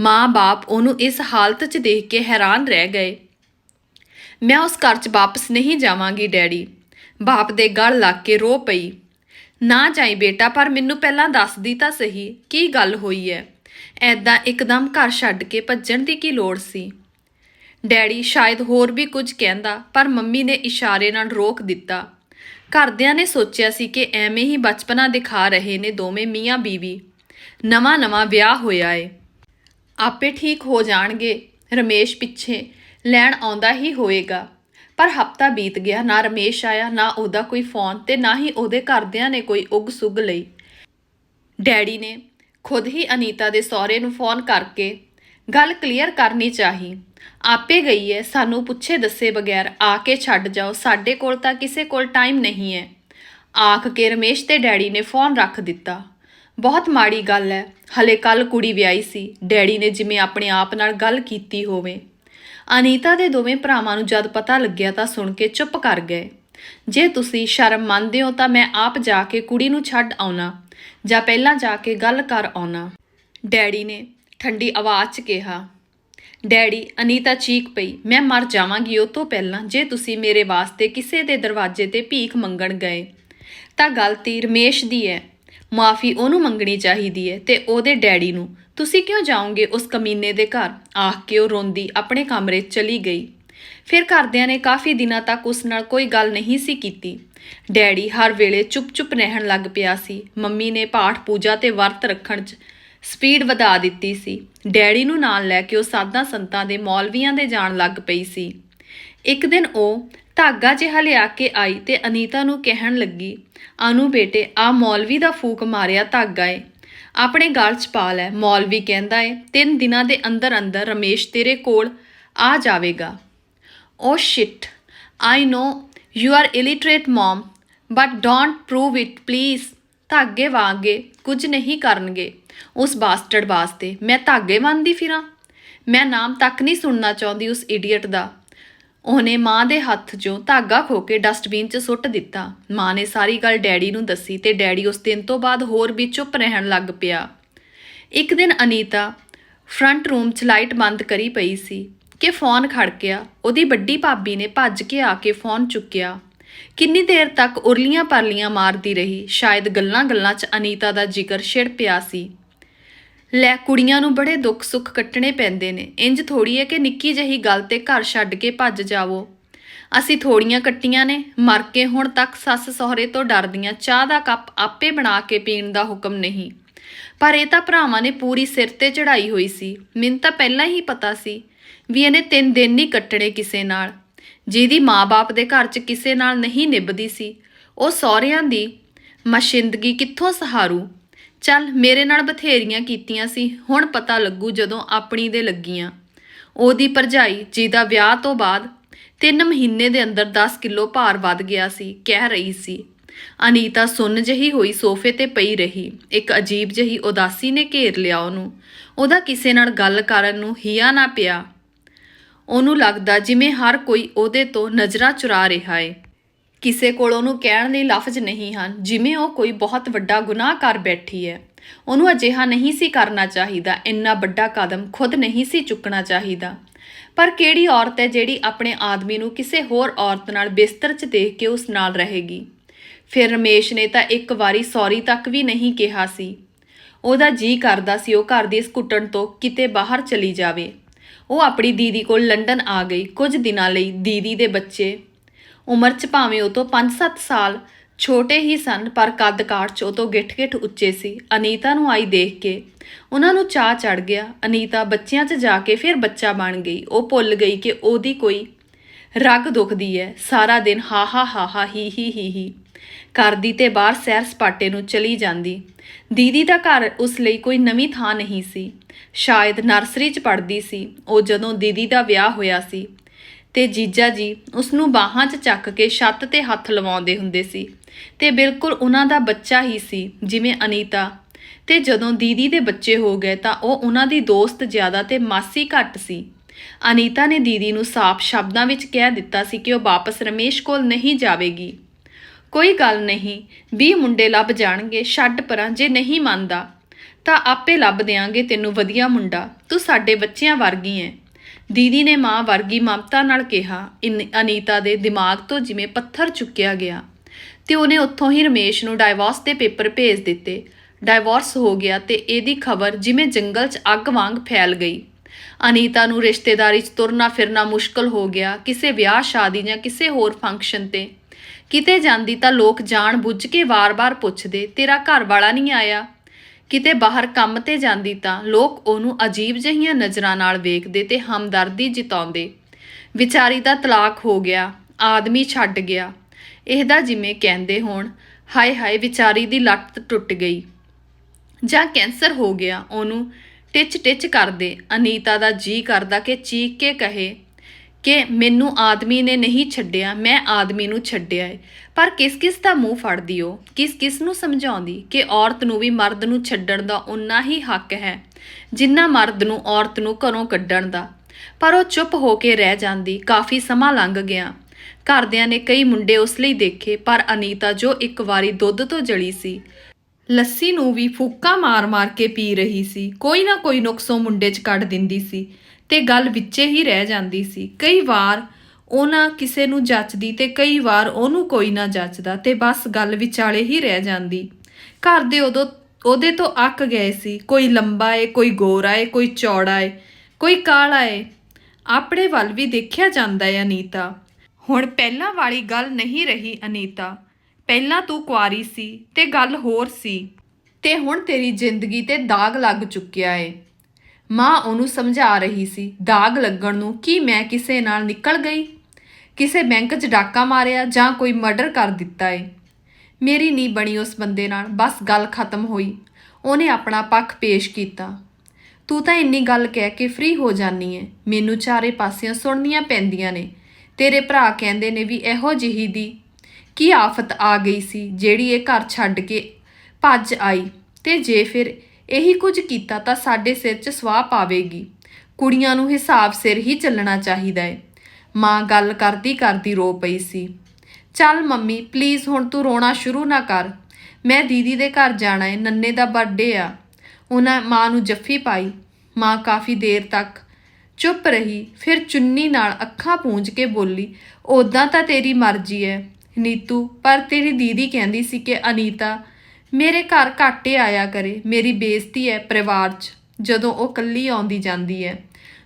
ਮਾਂ-ਬਾਪ ਉਹਨੂੰ ਇਸ ਹਾਲਤ 'ਚ ਦੇਖ ਕੇ ਹੈਰਾਨ ਰਹਿ ਗਏ। ਮੈਂ ਉਸ ਘਰ 'ਚ ਵਾਪਸ ਨਹੀਂ ਜਾਵਾਂਗੀ ਡੈਡੀ। ਬਾਪ ਦੇ ਗਲ ਲੱਗ ਕੇ ਰੋ ਪਈ। ਨਾ ਜਾਈ ਬੇਟਾ, ਪਰ ਮੈਨੂੰ ਪਹਿਲਾਂ ਦੱਸਦੀ ਤਾਂ ਸਹੀ, ਕੀ ਗੱਲ ਹੋਈ ਹੈ ਐਦਾਂ ਇੱਕਦਮ ਘਰ ਛੱਡ ਕੇ ਭੱਜਣ ਦੀ ਕੀ ਲੋੜ ਸੀ? ਡੈਡੀ ਸ਼ਾਇਦ ਹੋਰ ਵੀ ਕੁਝ ਕਹਿੰਦਾ, ਪਰ ਮੰਮੀ ਨੇ ਇਸ਼ਾਰੇ ਨਾਲ ਰੋਕ ਦਿੱਤਾ। ਘਰਦਿਆਂ ਨੇ ਸੋਚਿਆ ਸੀ ਕਿ ਐਵੇਂ ਹੀ ਬਚਪਨਾ ਦਿਖਾ ਰਹੇ ਨੇ ਦੋਵੇਂ ਮੀਆਂ ਬੀਵੀ। ਨਵਾਂ ਨਵਾਂ ਵਿਆਹ ਹੋਇਆ ਏ। ਆਪੇ ਠੀਕ ਹੋ ਜਾਣਗੇ, ਰਮੇਸ਼ ਪਿੱਛੇ ਲੈਣ ਆਉਂਦਾ ਹੀ ਹੋਏਗਾ ਪਰ ਹਫਤਾ ਬੀਤ ਗਿਆ, ਨਾ ਰਮੇਸ਼ ਆਇਆ, ਨਾ ਉਹਦਾ ਕੋਈ ਫੋਨ ਤੇ, ਨਾ ਹੀ ਉਹਦੇ ਘਰਦਿਆਂ ਨੇ ਕੋਈ ਉਗ ਸੁਗ ਲਈ। ਡੈਡੀ ਨੇ ਖੁਦ ਹੀ ਅਨੀਤਾ ਦੇ ਸਹੁਰੇ ਨੂੰ ਫੋਨ ਕਰਕੇ ਗੱਲ ਕਲੀਅਰ ਕਰਨੀ ਚਾਹੀ। ਆਪੇ ਗਈ ਹੈ, ਸਾਨੂੰ ਪੁੱਛੇ ਦੱਸੇ ਬਗੈਰ, ਆ ਕੇ ਛੱਡ ਜਾਓ, ਸਾਡੇ ਕੋਲ ਤਾਂ ਕਿਸੇ ਕੋਲ ਟਾਈਮ ਨਹੀਂ ਹੈ। ਆਖ ਕੇ ਰਮੇਸ਼ ਤੇ ਡੈਡੀ ਨੇ ਫੋਨ ਰੱਖ ਦਿੱਤਾ। ਬਹੁਤ ਮਾੜੀ ਗੱਲ ਹੈ, ਹਲੇ ਕੱਲ ਕੁੜੀ ਵਿਆਹੀ ਸੀ, ਡੈਡੀ ਨੇ ਜਿਵੇਂ ਆਪਣੇ ਆਪ ਨਾਲ ਗੱਲ ਕੀਤੀ ਹੋਵੇ। ਅਨੀਤਾ ਦੇ ਦੋਵੇਂ ਭਰਾਵਾਂ ਨੂੰ ਜਦ ਪਤਾ ਲੱਗਿਆ ਤਾਂ ਸੁਣ ਕੇ ਚੁੱਪ ਕਰ ਗਏ। ਜੇ ਤੁਸੀਂ ਸ਼ਰਮ ਮੰਨਦੇ ਹੋ ਤਾਂ ਮੈਂ ਆਪ ਜਾ ਕੇ ਕੁੜੀ ਨੂੰ ਛੱਡ ਆਉਣਾ, ਜਾਂ ਪਹਿਲਾਂ ਜਾ ਕੇ ਗੱਲ ਕਰ ਆਉਣਾ, ਡੈਡੀ ਨੇ ਠੰਡੀ ਆਵਾਜ਼ 'ਚ ਕਿਹਾ। ਡੈਡੀ ਅਨੀਤਾ ਚੀਕ ਪਈ, ਮੈਂ ਮਰ ਜਾਵਾਂਗੀ ਉਹ ਤੋਂ ਪਹਿਲਾਂ ਜੇ ਤੁਸੀਂ ਮੇਰੇ ਵਾਸਤੇ ਕਿਸੇ ਦੇ ਦਰਵਾਜ਼ੇ ਤੇ ਭੀਖ ਮੰਗਣ ਗਏ। ਤਾਂ ਗਲਤੀ ਰਮੇਸ਼ ਦੀ ਹੈ ਮਾਫੀ ਉਹਨੂੰ ਮੰਗਣੀ ਚਾਹੀਦੀ ਹੈ ਤੇ ਉਹਦੇ ਡੈਡੀ ਨੂੰ। ਤੁਸੀਂ ਕਿਉਂ ਜਾਓਗੇ ਉਸ ਕਮੀਨੇ ਦੇ ਘਰ? ਆਖ ਕੇ ਉਹ ਰੋਂਦੀ ਆਪਣੇ ਕਮਰੇ ਚਲੀ ਗਈ। ਫਿਰ ਘਰਦਿਆਂ ਨੇ ਕਾਫੀ ਦਿਨਾਂ ਤੱਕ ਉਸ ਨਾਲ ਕੋਈ ਗੱਲ ਨਹੀਂ ਸੀ ਕੀਤੀ। ਡੈਡੀ ਹਰ ਵੇਲੇ ਚੁੱਪ-ਚੁੱਪ ਰਹਿਣ ਲੱਗ ਪਿਆ ਸੀ। ਮੰਮੀ ਨੇ ਪਾਠ ਪੂਜਾ ਤੇ ਵਰਤ ਰੱਖਣ 'ਚ ਸਪੀਡ ਵਧਾ ਦਿੱਤੀ ਸੀ। ਡੈਡੀ ਨੂੰ ਨਾਲ ਲੈ ਕੇ ਉਹ ਸਾਧਾਂ ਸੰਤਾਂ ਦੇ ਮੌਲਵੀਆਂ ਦੇ ਜਾਣ ਲੱਗ ਪਈ ਸੀ। ਇੱਕ ਦਿਨ ਉਹ ਧਾਗਾ ਜਿਹਾ ਲਿਆ ਕੇ ਆਈ ਤੇ ਅਨੀਤਾ ਨੂੰ ਕਹਿਣ ਲੱਗੀ ਅਨੂ ਬੇਟੇ ਆ ਮੌਲਵੀ ਦਾ ਫੂਕ ਮਾਰਿਆ ਧਾਗਾ ਏ। ਆਪਣੇ ਗਲ 'ਚ ਪਾ ਲੈ ਮੌਲਵੀ ਕਹਿੰਦਾ ਏ ਤਿੰਨ ਦਿਨਾਂ ਦੇ ਅੰਦਰ ਅੰਦਰ ਰਮੇਸ਼ ਤੇਰੇ ਕੋਲ ਆ ਜਾਵੇਗਾ। Oh shit I know you are illiterate mom, but don't prove it please ਧਾਗੇ ਵਾਂਗੇ ਕੁਝ ਨਹੀਂ ਕਰਨਗੇ। ਉਸ ਬਾਸਟਰਡ ਵਾਸਤੇ। ਮੈਂ ਧਾਗੇ ਬੰਨਦੀ ਫਿਰਾਂ। ਮੈਂ ਨਾਮ ਤੱਕ ਨਹੀਂ ਸੁਣਨਾ ਚਾਹੁੰਦੀ ਉਸ ਇਡੀਅਟ ਦਾ। ਉਹਨੇ ਮਾਂ ਦੇ ਹੱਥ 'ਚੋਂ ਧਾਗਾ ਖੋ ਕੇ ਡਸਟਬਿਨ 'ਚ ਸੁੱਟ ਦਿੱਤਾ। ਮਾਂ ਨੇ ਸਾਰੀ ਗੱਲ ਡੈਡੀ ਨੂੰ ਦੱਸੀ ਤੇ ਡੈਡੀ ਉਸ ਦਿਨ ਤੋਂ ਬਾਅਦ ਹੋਰ ਵੀ ਚੁੱਪ ਰਹਿਣ ਲੱਗ ਪਿਆ। ਇੱਕ ਦਿਨ ਅਨੀਤਾ ਫਰੰਟ ਰੂਮ 'ਚ ਲਾਈਟ ਬੰਦ ਕਰੀ ਪਈ ਸੀ ਕਿ ਫੋਨ ਖੜਕਿਆ ਉਹਦੀ ਵੱਡੀ ਭਾਬੀ ਨੇ ਭੱਜ ਕੇ ਆ ਕੇ ਫੋਨ ਚੁੱਕਿਆ। ਕਿੰਨੀ ਦੇਰ ਤੱਕ ਉਰਲੀਆਂ ਪਰਲੀਆਂ ਮਾਰਦੀ ਰਹੀ। ਸ਼ਾਇਦ ਗੱਲਾਂ-ਗੱਲਾਂ 'ਚ ਅਨੀਤਾ ਦਾ ਜ਼ਿਕਰ ਛਿੜ ਪਿਆ ਸੀ। ਲੈ ਕੁੜੀਆਂ ਨੂੰ ਬੜੇ ਦੁੱਖ ਸੁੱਖ ਕੱਟਣੇ ਪੈਂਦੇ ਨੇ। ਇੰਜ ਥੋੜੀ ਹੈ ਕਿ ਨਿੱਕੀ ਜਹੀ ਗੱਲ ਤੇ ਘਰ ਛੱਡ ਕੇ ਭੱਜ ਜਾਵੋ। ਅਸੀਂ ਥੋੜੀਆਂ ਕੱਟੀਆਂ ਨੇ, ਮਰ ਕੇ ਹੁਣ ਤੱਕ ਸੱਸ ਸਹੁਰੇ ਤੋਂ ਡਰਦੀਆਂ, ਚਾਹ ਦਾ ਕੱਪ ਆਪੇ ਬਣਾ ਕੇ ਪੀਣ ਦਾ ਹੁਕਮ ਨਹੀਂ। ਪਰ ਇਹ ਤਾਂ ਭਰਾਵਾਂ ਨੇ ਪੂਰੀ ਸਿਰ ਤੇ ਚੜਾਈ ਹੋਈ ਸੀ। ਮੈਨੂੰ ਤਾਂ ਪਹਿਲਾਂ ਹੀ ਪਤਾ ਸੀ ਵੀ ਇਹਨੇ ਤਿੰਨ ਦਿਨ ਨਹੀਂ ਕੱਟਣੇ ਕਿਸੇ ਨਾਲ। ਜਿਹਦੀ ਮਾਂ-ਬਾਪ ਦੇ ਘਰ 'ਚ ਕਿਸੇ ਨਾਲ ਨਹੀਂ ਨਿਭਦੀ ਸੀ। ਉਹ ਸਹੁਰਿਆਂ ਦੀ ਮਸ਼ਿੰਦਗੀ ਕਿੱਥੋਂ ਸਹਾਰੂ? ਚੱਲ ਮੇਰੇ ਨਾਲ ਬਥੇਰੀਆਂ ਕੀਤੀਆਂ ਸੀ, ਹੁਣ ਪਤਾ ਲੱਗੂ ਜਦੋਂ ਆਪਣੀ ਦੇ ਲੱਗੀਆਂ। ਉਹਦੀ ਭਰਜਾਈ ਜਿਹਦਾ ਵਿਆਹ ਤੋਂ ਬਾਅਦ 3 ਮਹੀਨੇ ਦੇ ਅੰਦਰ 10 ਕਿਲੋ ਭਾਰ ਵੱਧ ਗਿਆ ਸੀ, ਕਹਿ ਰਹੀ ਸੀ। ਅਨੀਤਾ ਸੁੰਨ ਜਹੀ ਹੋਈ ਸੋਫੇ ਤੇ ਪਈ ਰਹੀ, ਇੱਕ ਅਜੀਬ ਜਹੀ ਉਦਾਸੀ ਨੇ ਘੇਰ ਲਿਆ ਉਹਨੂੰ। ਉਹਦਾ ਕਿਸੇ ਨਾਲ ਗੱਲ ਕਰਨ ਨੂੰ ਹਿਆ ਨਾ ਪਿਆ। ਉਹਨੂੰ ਲੱਗਦਾ ਜਿਵੇਂ ਹਰ ਕੋਈ ਉਹਦੇ ਤੋਂ ਨਜ਼ਰਾਂ ਚੁਰਾ ਰਿਹਾ ਏ। ਕਿਸੇ ਕੋਲ ਉਹਨੂੰ ਕਹਿਣ ਲਈ ਲਫ਼ਜ਼ ਨਹੀਂ ਹਨ, ਜਿਵੇਂ ਉਹ ਕੋਈ ਬਹੁਤ ਵੱਡਾ ਗੁਨਾਹ ਕਰ ਬੈਠੀ ਹੈ। ਉਹਨੂੰ ਅਜਿਹਾ ਨਹੀਂ ਸੀ ਕਰਨਾ ਚਾਹੀਦਾ, ਇੰਨਾ ਵੱਡਾ ਕਦਮ ਖੁਦ ਨਹੀਂ ਸੀ ਚੁੱਕਣਾ ਚਾਹੀਦਾ। ਪਰ ਕਿਹੜੀ ਔਰਤ ਹੈ ਜਿਹੜੀ ਆਪਣੇ ਆਦਮੀ ਨੂੰ ਕਿਸੇ ਹੋਰ ਔਰਤ ਨਾਲ ਬਿਸਤਰ 'ਚ ਦੇਖ ਕੇ ਉਸ ਨਾਲ ਰਹੇਗੀ? ਫਿਰ ਰਮੇਸ਼ ਨੇ ਤਾਂ ਇੱਕ ਵਾਰੀ ਸੌਰੀ ਤੱਕ ਵੀ ਨਹੀਂ ਕਿਹਾ ਸੀ। ਉਹਦਾ ਜੀ ਕਰਦਾ ਸੀ ਉਹ ਘਰ ਦੀ ਇਸ ਕੁੱਟਣ ਤੋਂ ਕਿਤੇ ਬਾਹਰ ਚਲੀ ਜਾਵੇ। ਉਹ ਆਪਣੀ ਦੀਦੀ ਕੋਲ ਲੰਡਨ ਆ ਗਈ। ਕੁਝ ਦਿਨਾਂ ਲਈ ਦੀਦੀ ਦੇ ਬੱਚੇ ਉਮਰ 'ਚ ਭਾਵੇਂ ਉਹ ਤੋਂ 5-7 ਸਾਲ ਛੋਟੇ ਹੀ ਸਨ, ਪਰ ਕੱਦ ਕਾਠ 'ਚ ਉਹ ਤੋਂ ਗਿੱਠ-ਗਿੱਠ ਉੱਚੇ ਸੀ। ਅਨੀਤਾ ਨੂੰ ਆਈ ਦੇਖ ਕੇ ਉਹਨਾਂ ਨੂੰ ਚਾਹ ਚੜ ਗਿਆ। ਅਨੀਤਾ ਬੱਚਿਆਂ 'ਚ ਜਾ ਕੇ ਫਿਰ ਬੱਚਾ ਬਣ ਗਈ। ਉਹ ਭੁੱਲ ਗਈ ਕਿ ਉਹਦੀ ਕੋਈ ਰਗ ਦੁਖਦੀ ਹੈ ਸਾਰਾ ਦਿਨ ਹਾ ਹਾ ਹਾ ਹਾ ਹੀ ਹੀ ਹੀ ਹੀ ਕਰਦੀ ਤੇ ਬਾਹਰ ਸੈਰ ਸਪਾਟੇ ਨੂੰ ਚਲੀ ਜਾਂਦੀ। ਦੀਦੀ ਦਾ ਘਰ ਉਸ ਲਈ ਕੋਈ ਨਵੀਂ ਥਾਂ ਨਹੀਂ ਸੀ। ਸ਼ਾਇਦ ਨਰਸਰੀ 'ਚ ਪੜ੍ਹਦੀ ਸੀ। ਉਹ ਜਦੋਂ ਦੀਦੀ ਦਾ ਵਿਆਹ ਹੋਇਆ ਸੀ ਤੇ ਜੀਜਾ ਜੀ ਉਸ ਨੂੰ ਬਾਹਾਂ 'ਚ ਚੱਕ ਕੇ ਛੱਤ ਤੇ ਹੱਥ ਲਵਾਉਂਦੇ ਹੁੰਦੇ ਸੀ ਤੇ ਬਿਲਕੁਲ ਉਹਨਾਂ ਦਾ ਬੱਚਾ ਹੀ ਸੀ, ਜਿਵੇਂ ਅਨੀਤਾ। ਤੇ ਜਦੋਂ ਦੀਦੀ ਦੇ ਬੱਚੇ ਹੋ ਗਏ ਤਾਂ ਉਹ ਉਹਨਾਂ ਦੀ ਦੋਸਤ ਜ਼ਿਆਦਾ ਤੇ ਮਾਸੀ ਘੱਟ ਸੀ। ਅਨੀਤਾ ਨੇ ਦੀਦੀ ਨੂੰ ਸਾਫ਼ ਸ਼ਬਦਾਂ ਵਿੱਚ ਕਹਿ ਦਿੱਤਾ ਸੀ ਕਿ ਉਹ ਵਾਪਸ ਰਮੇਸ਼ ਕੋਲ ਨਹੀਂ ਜਾਵੇਗੀ। ਕੋਈ ਗੱਲ ਨਹੀਂ 20 ਮੁੰਡੇ ਲੱਭ ਜਾਣਗੇ, ਛੱਡ ਪਰਾਂ, ਜੇ ਨਹੀਂ ਮੰਨਦਾ ਤਾਂ ਆਪੇ ਲੱਭ ਦਿਆਂਗੇ ਤੈਨੂੰ ਵਧੀਆ ਮੁੰਡਾ, ਤੂੰ ਸਾਡੇ ਬੱਚਿਆਂ ਵਰਗੀ ਐ। ਦੀਦੀ ਨੇ ਮਾਂ ਵਰਗੀ ਮਮਤਾ ਨਾਲ ਕਿਹਾ, ਇਨ- ਅਨੀਤਾ ਦੇ ਦਿਮਾਗ ਤੋਂ ਜਿਵੇਂ ਪੱਥਰ ਚੁੱਕਿਆ ਗਿਆ। ਤੇ ਉਹਨੇ ਉੱਥੋਂ ਹੀ ਰਮੇਸ਼ ਨੂੰ ਡਾਈਵੋਰਸ ਦੇ ਪੇਪਰ ਭੇਜ ਦਿੱਤੇ। ਡਾਈਵੋਰਸ ਹੋ ਗਿਆ ਤੇ ਇਹਦੀ ਖਬਰ ਜਿਵੇਂ ਜੰਗਲ 'ਚ ਅੱਗ ਵਾਂਗ ਫੈਲ ਗਈ। ਅਨੀਤਾ ਨੂੰ ਰਿਸ਼ਤੇਦਾਰੀ 'ਚ ਤੁਰਨਾ ਫਿਰਨਾ ਮੁਸ਼ਕਲ ਹੋ ਗਿਆ, ਕਿਸੇ ਵਿਆਹ, ਸ਼ਾਦੀ ਜਾਂ ਕਿਸੇ ਹੋਰ ਫੰਕਸ਼ਨ ਤੇ। ਕਿਤੇ ਜਾਂਦੀ ਤਾਂ ਲੋਕ ਜਾਣ ਬੁੱਝ ਕੇ ਵਾਰ-ਵਾਰ ਪੁੱਛਦੇ, ਤੇਰਾ ਘਰ ਵਾਲਾ ਨਹੀਂ ਆਇਆ? ਕਿਤੇ ਬਾਹਰ ਕੰਮ ਤੇ ਜਾਂਦੀ ਤਾਂ ਲੋਕ ਉਹਨੂੰ ਅਜੀਬ ਜਹੀਆਂ ਨਜ਼ਰਾਂ ਨਾਲ ਵੇਖਦੇ ਤੇ ਹਮਦਰਦੀ ਜਤਾਉਂਦੇ। ਵਿਚਾਰੀ ਦਾ ਤਲਾਕ ਹੋ ਗਿਆ, ਆਦਮੀ ਛੱਡ ਗਿਆ। ਇਹਦਾ ਜਿਵੇਂ ਕਹਿੰਦੇ ਹੋਣ, ਹਾਏ ਹਾਏ ਵਿਚਾਰੀ ਦੀ ਲੱਤ ਟੁੱਟ ਗਈ। ਜਾਂ ਕੈਂਸਰ ਹੋ ਗਿਆ, ਉਹਨੂੰ ਟਿਚ ਟਿਚ ਕਰਦੇ। ਅਨੀਤਾ ਦਾ ਜੀ ਕਰਦਾ ਕਿ ਚੀਕ ਕੇ ਕਹੇ ਕਿ ਮੈਨੂੰ ਆਦਮੀ ਨੇ ਨਹੀਂ ਛੱਡਿਆ, ਮੈਂ ਆਦਮੀ ਨੂੰ ਛੱਡਿਆ ਏ। ਪਰ ਕਿਸ ਕਿਸ ਦਾ ਮੂੰਹ ਫੜਦੀ ਉਹ ਕਿਸ ਕਿਸ ਨੂੰ ਸਮਝਾਉਂਦੀ ਕਿ ਔਰਤ ਨੂੰ ਵੀ ਮਰਦ ਨੂੰ ਛੱਡਣ ਦਾ ਉਨਾ ਹੀ ਹੱਕ ਹੈ, ਜਿੰਨਾ ਮਰਦ ਨੂੰ ਔਰਤ ਨੂੰ ਘਰੋਂ ਕੱਢਣ ਦਾ। ਪਰ ਉਹ ਚੁੱਪ ਹੋ ਕੇ ਰਹਿ ਜਾਂਦੀ, ਕਾਫੀ ਸਮਾਂ ਲੰਘ ਗਿਆ। ਘਰਦਿਆਂ ਨੇ ਕਈ ਮੁੰਡੇ ਉਸ ਲਈ ਦੇਖੇ, ਪਰ ਅਨੀਤਾ ਜੋ ਇੱਕ ਵਾਰੀ ਦੁੱਧ ਤੋਂ ਜਲੀ ਸੀ, ਲੱਸੀ ਨੂੰ ਵੀ ਫੂਕਾ ਮਾਰ-ਮਾਰ ਕੇ ਪੀ ਰਹੀ ਸੀ, ਕੋਈ ਨਾ ਕੋਈ ਨੁਕਸੋਂ ਮੁੰਡੇ 'ਚ ਕੱਢ ਦਿੰਦੀ ਸੀ। ਤੇ ਗੱਲ ਵਿੱਚੇ ਹੀ ਰਹਿ ਜਾਂਦੀ ਸੀ। ਕਈ ਵਾਰ ਉਹਨਾਂ ਕਿਸੇ ਨੂੰ ਜੱਚਦੀ ਤੇ ਕਈ ਵਾਰ ਉਹਨੂੰ ਕੋਈ ਨਾ ਜੱਚਦਾ ਤੇ ਬਸ ਗੱਲ ਵਿਚਾਲੇ ਹੀ ਰਹਿ ਜਾਂਦੀ। ਘਰ ਦੇ ਉਦੋਂ, ਉਹਦੇ ਤੋਂ ਅੱਕ ਗਏ ਸੀ। ਕੋਈ ਲੰਬਾ ਏ, ਕੋਈ ਗੋਰਾ ਏ, ਕੋਈ ਚੌੜਾ ਏ, ਕੋਈ ਕਾਲਾ ਏ। ਆਪਣੇ ਵੱਲ ਵੀ ਦੇਖਿਆ ਜਾਂਦਾ ਏ ਅਨੀਤਾ। ਹੁਣ ਪਹਿਲਾਂ ਵਾਲੀ ਗੱਲ ਨਹੀਂ ਰਹੀ ਅਨੀਤਾ। ਪਹਿਲਾਂ ਤੂੰ ਕੁਆਰੀ ਸੀ ਤੇ ਗੱਲ ਹੋਰ ਸੀ। ਤੇ ਹੁਣ ਤੇਰੀ ਜ਼ਿੰਦਗੀ ਤੇ ਦਾਗ ਲੱਗ ਚੁੱਕਿਆ ਏ। ਮਾਂ ਉਹਨੂੰ ਸਮਝਾ ਰਹੀ ਸੀ, ਦਾਗ ਲੱਗਣ ਨੂੰ ਕੀ ਮੈਂ ਕਿਸੇ ਨਾਲ ਨਿਕਲ ਗਈ? ਕਿਸੇ ਬੈਂਕ 'ਚ ਡਾਕਾ ਮਾਰਿਆ ਜਾਂ ਕੋਈ ਮਰਡਰ ਕਰ ਦਿੱਤਾ ਏ? ਮੇਰੀ ਨਹੀਂ ਬਣੀ ਉਸ ਬੰਦੇ ਨਾਲ, ਬਸ ਗੱਲ ਖਤਮ ਹੋਈ। ਉਹਨੇ ਆਪਣਾ ਪੱਖ ਪੇਸ਼ ਕੀਤਾ। ਤੂੰ ਤਾਂ ਇੰਨੀ ਗੱਲ ਕਹਿ ਕੇ ਫ੍ਰੀ ਹੋ ਜਾਨੀ ਐ ਮੈਨੂੰ ਚਾਰੇ ਪਾਸਿਆਂ ਸੁਣਨੀਆਂ ਪੈਂਦੀਆਂ ਨੇ। ਤੇਰੇ ਭਰਾ ਕਹਿੰਦੇ ਨੇ ਵੀ ਇਹੋ ਜਿਹੀ ਦੀ ਕੀ ਆਫਤ ਆ ਗਈ ਸੀ, ਜਿਹੜੀ ਇਹ ਘਰ ਛੱਡ ਕੇ ਭੱਜ ਆਈ। ਤੇ ਜੇ ਫਿਰ ਇਹੀ ਕੁਝ ਕੀਤਾ ਤਾਂ ਸਾਡੇ ਸਿਰ 'ਚ ਸਵਾਹ ਪਾਵੇਗੀ। ਕੁੜੀਆਂ ਨੂੰ ਹਿਸਾਬ ਸਿਰ ਹੀ ਚੱਲਣਾ ਚਾਹੀਦਾ ਏ। ਮਾਂ ਗੱਲ ਕਰਦੀ ਕਰਦੀ ਰੋ ਪਈ ਸੀ। ਚੱਲ ਮੰਮੀ ਪਲੀਜ਼ ਹੁਣ ਤੂੰ ਰੋਣਾ ਸ਼ੁਰੂ ਨਾ ਕਰ। ਮੈਂ ਦੀਦੀ ਦੇ ਘਰ ਜਾਣਾ ਏ, ਨੰਨੇ ਦਾ ਬਰਥਡੇ ਆ। ਉਹਨਾਂ ਮਾਂ ਨੂੰ ਜੱਫੀ ਪਾਈ। ਮਾਂ ਕਾਫੀ ਦੇਰ ਤੱਕ ਚੁੱਪ ਰਹੀ, ਫਿਰ ਚੁੰਨੀ ਨਾਲ ਅੱਖਾਂ ਪੂੰਝ ਕੇ ਬੋਲੀ ਉਦਾਂ ਤਾਂ ਤੇਰੀ ਮਰਜ਼ੀ ਹੈ ਨੀਤੂ, ਪਰ ਤੇਰੀ ਦੀਦੀ ਕਹਿੰਦੀ ਸੀ ਕਿ ਅਨੀਤਾ ਮੇਰੇ ਘਰ ਘਾਟੇ ਆਇਆ ਕਰੇ, ਮੇਰੀ ਬੇਇੱਜ਼ਤੀ ਹੈ ਪਰਿਵਾਰ 'ਚ, ਜਦੋਂ ਉਹ ਕੱਲੀ ਆਉਂਦੀ ਜਾਂਦੀ ਹੈ।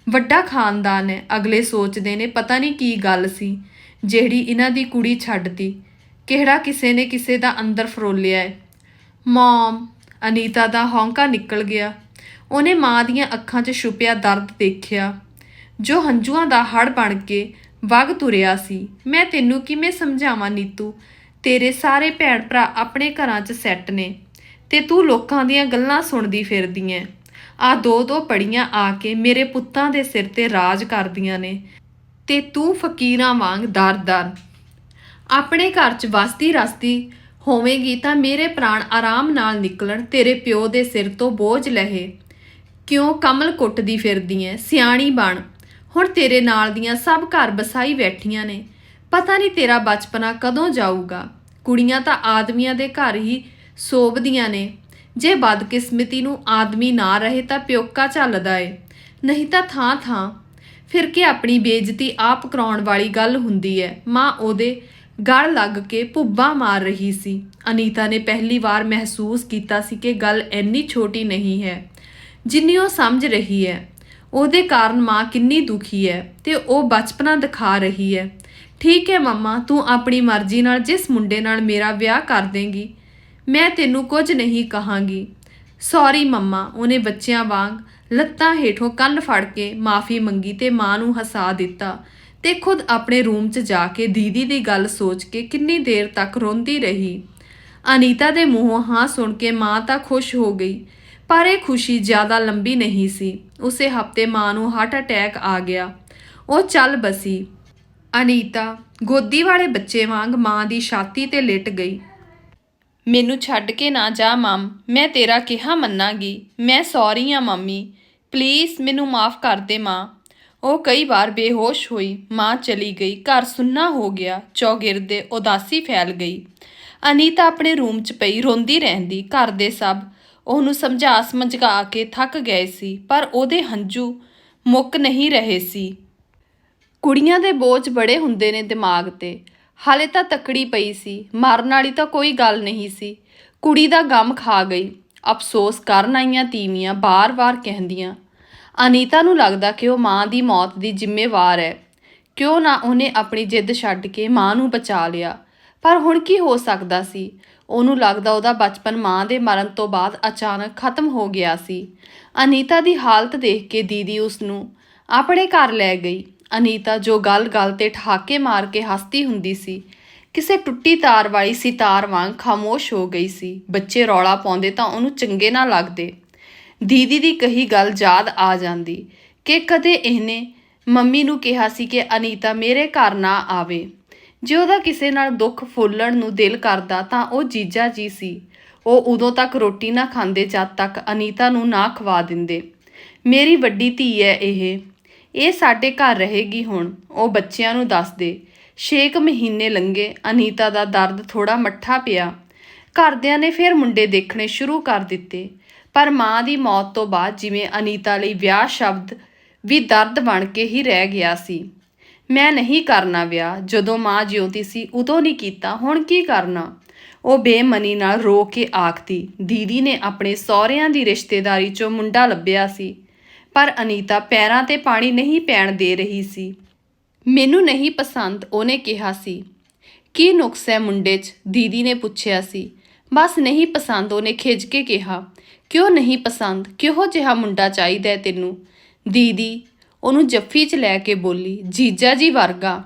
ਵੱਡਾ ਖਾਨਦਾਨ ਹੈ, ਅਗਲੇ ਸੋਚਦੇ ਨੇ, ਪਤਾ ਨਹੀਂ ਕੀ ਗੱਲ ਸੀ, ਜਿਹੜੀ ਇਹਨਾਂ ਦੀ ਕੁੜੀ ਛੱਡਤੀ। ਕਿਹੜਾ ਕਿਸੇ ਨੇ ਕਿਸੇ ਦਾ ਅੰਦਰ ਫਰੋਲਿਆ ਹੈ। ਮਮ, ਅਨੀਤਾ ਦਾ ਹੌਂਕਾ ਨਿਕਲ ਗਿਆ। ਉਹਨੇ ਮਾਂ ਦੀਆਂ ਅੱਖਾਂ 'ਚ ਛੁਪਿਆ ਦਰਦ ਦੇਖਿਆ। ਜੋ ਹੰਝੂਆਂ ਦਾ ਹੜ ਬਣ ਕੇ ਵਗ ਤੁਰਿਆ ਸੀ, ਮੈਂ ਤੈਨੂੰ ਕਿਵੇਂ ਸਮਝਾਵਾਂ ਨੀਤੂ? ਤੇਰੇ ਸਾਰੇ ਭੈਣ ਭਰਾ ਆਪਣੇ ਘਰਾਂ 'ਚ ਸੈੱਟ ਨੇ ਤੇ ਤੂੰ ਲੋਕਾਂ ਦੀਆਂ ਗੱਲਾਂ ਸੁਣਦੀ ਫਿਰਦੀ ਐ। ਆ ਦੋ ਦੋ ਪੜੀਆਂ ਆ ਕੇ ਮੇਰੇ ਪੁੱਤਾਂ ਦੇ ਸਿਰ ਤੇ ਰਾਜ ਕਰਦੀਆਂ ਨੇ ਤੇ ਤੂੰ ਫਕੀਰਾਂ ਵਾਂਗ ਦਰ-ਦਰ ਆਪਣੇ ਘਰ 'ਚ ਵਸਦੀ ਰਸਦੀ ਹੋਵੇਂਗੀ ਤਾਂ ਮੇਰੇ ਪ੍ਰਾਣ ਆਰਾਮ ਨਾਲ ਨਿਕਲਣ, ਤੇਰੇ ਪਿਓ ਦੇ ਸਿਰ ਤੋਂ ਬੋਝ ਲਹੇ। ਕਿਉਂ ਕਮਲ ਕੁੱਟਦੀ ਫਿਰਦੀ ਐ? ਸਿਆਣੀ ਬਣ। ਹੁਣ ਤੇਰੇ ਨਾਲ ਦੀਆਂ ਸਭ ਘਰ ਬਸਾਈ ਬੈਠੀਆਂ ਨੇ। ਪਤਾ ਨਹੀਂ ਤੇਰਾ ਬਚਪਨਾ ਕਦੋਂ ਜਾਊਗਾ। ਕੁੜੀਆਂ ਤਾਂ ਆਦਮੀਆਂ ਦੇ ਘਰ ਹੀ ਸੋਭਦੀਆਂ ਨੇ। ਜੇ ਬਦਕਿਸਮਤੀ ਨੂੰ ਆਦਮੀ ਨਾ ਰਹੇ ਤਾਂ ਪਿਓਕਾ ਝੱਲਦਾ ਏ। ਨਹੀਂ ਤਾਂ ਥਾਂ ਥਾਂ ਫਿਰ ਕੇ ਆਪਣੀ ਬੇਇੱਜ਼ਤੀ ਆਪ ਕਰਾਉਣ ਵਾਲੀ ਗੱਲ ਹੁੰਦੀ ਹੈ ਮਾਂ ਉਹਦੇ ਗਲ ਲੱਗ ਕੇ ਭੁੱਬਾ ਮਾਰ ਰਹੀ ਸੀ। ਅਨੀਤਾ ਨੇ ਪਹਿਲੀ ਵਾਰ ਮਹਿਸੂਸ ਕੀਤਾ ਸੀ ਕਿ ਗੱਲ ਇੰਨੀ ਛੋਟੀ ਨਹੀਂ ਹੈ। ਜਿੰਨੀ ਉਹ ਸਮਝ ਰਹੀ ਹੈ। ਉਹਦੇ ਕਾਰਨ ਮਾਂ ਕਿੰਨੀ ਦੁਖੀ ਹੈ ਤੇ ਉਹ ਬਚਪਨਾ ਦਿਖਾ ਰਹੀ ਹੈ। ਠੀਕ ਹੈ ਮੰਮਾ, ਤੂੰ ਆਪਣੀ ਮਰਜ਼ੀ ਨਾਲ ਜਿਸ ਮੁੰਡੇ ਨਾਲ ਮੇਰਾ ਵਿਆਹ ਕਰ ਦੇਂਗੀ, ਮੈਂ ਤੈਨੂੰ ਕੁਝ ਨਹੀਂ ਕਹਾਂਗੀ। ਸੌਰੀ ਮੰਮਾ, ਉਹਨੇ ਬੱਚਿਆਂ ਵਾਂਗ ਲੱਤਾਂ ਹੇਠੋਂ ਕੰਨ ਫੜ ਕੇ ਮਾਫੀ ਮੰਗੀ ਤੇ ਮਾਂ ਨੂੰ ਹਸਾ ਦਿੱਤਾ ਤੇ ਖੁਦ ਆਪਣੇ ਰੂਮ 'ਚ ਜਾ ਕੇ ਦੀਦੀ ਦੀ ਗੱਲ ਸੋਚ ਕੇ ਕਿੰਨੀ ਦੇਰ ਤੱਕ ਰੋਂਦੀ ਰਹੀ। ਅਨੀਤਾ ਦੇ ਮੂੰਹੋਂ ਹਾਂ ਸੁਣ ਕੇ ਮਾਂ ਤਾਂ ਖੁਸ਼ ਹੋ ਗਈ, ਪਰ ਇਹ ਖੁਸ਼ੀ ਜ਼ਿਆਦਾ ਲੰਬੀ ਨਹੀਂ ਸੀ। ਉਸੇ ਹਫ਼ਤੇ ਮਾਂ ਨੂੰ ਹਾਰਟ ਅਟੈਕ ਆ ਗਿਆ। ਉਹ ਚੱਲ ਬਸੀ। ਅਨੀਤਾ, ਗੋਦੀ ਵਾਲੇ ਬੱਚੇ ਵਾਂਗ ਮਾਂ ਦੀ ਛਾਤੀ ਤੇ ਲਿਟ ਗਈ। ਮੈਨੂੰ ਛੱਡ ਕੇ ਨਾ ਜਾ, ਮਮ। ਮੈਂ ਤੇਰਾ ਕਿਹਾ ਮੰਨਾਂਗੀ। ਮੈਂ ਸੌਰੀ ਆ, ਮੰਮੀ। ਪਲੀਜ਼, ਮੈਨੂੰ ਮਾਫ ਕਰ ਦੇ, ਮਾਂ। ਉਹ ਕਈ ਵਾਰ ਬੇਹੋਸ਼ ਹੋਈ। ਮਾਂ ਚਲੀ ਗਈ। ਘਰ ਸੁੰਨਾ ਹੋ ਗਿਆ। ਚੌਗਿਰਦੇ ਉਦਾਸੀ ਫੈਲ ਗਈ। ਅਨੀਤਾ ਆਪਣੇ ਰੂਮ 'ਚ ਪਈ, ਰੋਂਦੀ ਰਹਿੰਦੀ। ਘਰ ਦੇ ਸਭ ਉਹਨੂੰ ਸਮਝਾ ਸਮਝਾ ਕੇ ਥੱਕ ਗਏ ਸੀ। ਪਰ ਉਹਦੇ ਹੰਝੂ ਮੁੱਕ ਨਹੀਂ ਰਹੇ ਸੀ। ਕੁੜੀਆਂ ਦੇ ਬੋਝ ਬੜੇ ਹੁੰਦੇ ਨੇ ਦਿਮਾਗ ਤੇ। ਹਾਲੇ ਤਾਂ ਤਕੜੀ ਪਈ ਸੀ। ਮਰਨ ਵਾਲੀ ਤਾਂ ਕੋਈ ਗੱਲ ਨਹੀਂ ਸੀ। ਕੁੜੀ ਦਾ ਗਮ ਖਾ ਗਈ। ਅਫਸੋਸ ਕਰਨ ਆਈਆਂ ਤੀਵੀਆਂ ਬਾਰ-ਬਾਰ ਕਹਿੰਦੀਆਂ, ਅਨੀਤਾ ਨੂੰ ਲੱਗਦਾ ਕਿ ਉਹ ਮਾਂ ਦੀ ਮੌਤ ਦੀ ਜ਼ਿੰਮੇਵਾਰ ਹੈ। ਕਿਉਂ ਨਾ ਉਹਨੇ ਆਪਣੀ ਜਿੱਦ ਛੱਡ ਕੇ ਮਾਂ ਨੂੰ ਬਚਾ ਲਿਆ। ਪਰ ਹੁਣ ਕੀ ਹੋ ਸਕਦਾ ਸੀ? ਉਹਨੂੰ ਲੱਗਦਾ ਉਹਦਾ ਬਚਪਨ ਮਾਂ ਦੇ ਮਰਨ ਤੋਂ ਬਾਅਦ ਅਚਾਨਕ ਖਤਮ ਹੋ ਗਿਆ ਸੀ। ਅਨੀਤਾ ਦੀ ਹਾਲਤ ਦੇਖ ਕੇ ਦੀਦੀ ਉਸ ਨੂੰ ਆਪਣੇ ਘਰ ਲੈ ਗਈ। ਅਨੀਤਾ ਜੋ ਗੱਲ-ਗੱਲ ਤੇ ਠਾਕੇ ਮਾਰ ਕੇ ਹੱਸਦੀ ਹੁੰਦੀ ਸੀ। ਕਿਸੇ ਟੁੱਟੀ ਤਾਰ ਵਾਲੀ ਸਿਤਾਰ ਵਾਂਗ ਖਾਮੋਸ਼ ਹੋ ਗਈ ਸੀ। ਬੱਚੇ ਰੌਲਾ ਪਾਉਂਦੇ ਤਾਂ ਉਹਨੂੰ ਚੰਗੇ ਨਾ ਲੱਗਦੇ। ਦੀਦੀ ਦੀ ਕਹੀ ਗੱਲ ਯਾਦ ਆ ਜਾਂਦੀ ਕਿ ਕਦੇ ਇਹਨੇ ਮੰਮੀ ਨੂੰ ਕਿਹਾ ਸੀ ਕਿ ਅਨੀਤਾ ਮੇਰੇ ਘਰ ਨਾ ਆਵੇ। ਜੇ ਉਹਦਾ ਕਿਸੇ ਨਾਲ ਦੁੱਖ ਫੋਲਣ ਨੂੰ ਦਿਲ ਕਰਦਾ ਤਾਂ ਉਹ ਜੀਜਾ ਜੀ ਸੀ। ਉਹ ਉਦੋਂ ਤੱਕ ਰੋਟੀ ਨਾ ਖਾਂਦੇ ਜਦ ਤੱਕ ਅਨੀਤਾ ਨੂੰ ਨਾ ਖਵਾ ਦਿੰਦੇ। ਮੇਰੀ ਵੱਡੀ ਧੀ ਹੈ ਇਹ। ਇਹ ਸਾਡੇ ਘਰ ਰਹੇਗੀ ਹੁਣ। ਉਹ ਬੱਚਿਆਂ ਨੂੰ ਦੱਸਦੇ 6 ਮਹੀਨੇ ਲੰਘੇ, ਅਨੀਤਾ ਦਾ ਦਰਦ ਥੋੜਾ ਮੱਠਾ ਪਿਆ। ਘਰਦਿਆਂ ਨੇ ਫਿਰ ਮੁੰਡੇ ਦੇਖਣੇ ਸ਼ੁਰੂ ਕਰ ਦਿੱਤੇ। ਪਰ ਮਾਂ ਦੀ ਮੌਤ ਤੋਂ ਬਾਅਦ ਜਿਵੇਂ ਅਨੀਤਾ ਲਈ ਵਿਆਹ ਸ਼ਬਦ ਵੀ ਦਰਦ ਬਣ ਕੇ ਹੀ ਰਹਿ ਗਿਆ ਸੀ। ਮੈਂ ਨਹੀਂ ਕਰਨਾ ਵਿਆਹ। ਜਦੋਂ ਮਾਂ ਜਿਉਂਦੀ ਸੀ, ਉਦੋਂ ਨਹੀਂ ਕੀਤਾ, ਹੁਣ ਕੀ ਕਰਨਾ? ਉਹ ਬੇਮਨੀ ਨਾਲ ਰੋ ਕੇ ਆਖਦੀ, ਦੀਦੀ ਨੇ ਆਪਣੇ ਸਹੁਰਿਆਂ ਦੀ ਰਿਸ਼ਤੇਦਾਰੀ 'ਚੋਂ ਮੁੰਡਾ ਲੱਭਿਆ ਸੀ। ਪਰ ਅਨੀਤਾ ਪੈਰਾਂ ਤੇ ਪਾਣੀ ਨਹੀਂ ਪੈਣ ਦੇ ਰਹੀ ਸੀ। ਮੈਨੂੰ ਨਹੀਂ ਪਸੰਦ ਉਹਨੇ ਕਿਹਾ ਸੀ। ਕੀ ਨੁਕਸ ਹੈ ਮੁੰਡੇ 'ਚ? ਦੀਦੀ ਨੇ ਪੁੱਛਿਆ ਸੀ। ਬਸ ਨਹੀਂ ਪਸੰਦ ਉਹਨੇ ਖਿੱਚ ਕੇ ਕਿਹਾ। ਕਿਉਂ ਨਹੀਂ ਪਸੰਦ? ਕਿਹੋ ਜਿਹਾ ਮੁੰਡਾ ਚਾਹੀਦਾ ਹੈ ਤੈਨੂੰ? ਦੀਦੀ ਉਹਨੂੰ ਜੱਫੀ 'ਚ ਲੈ ਕੇ ਬੋਲੀ, ਜੀਜਾ ਜੀ ਵਰਗਾ।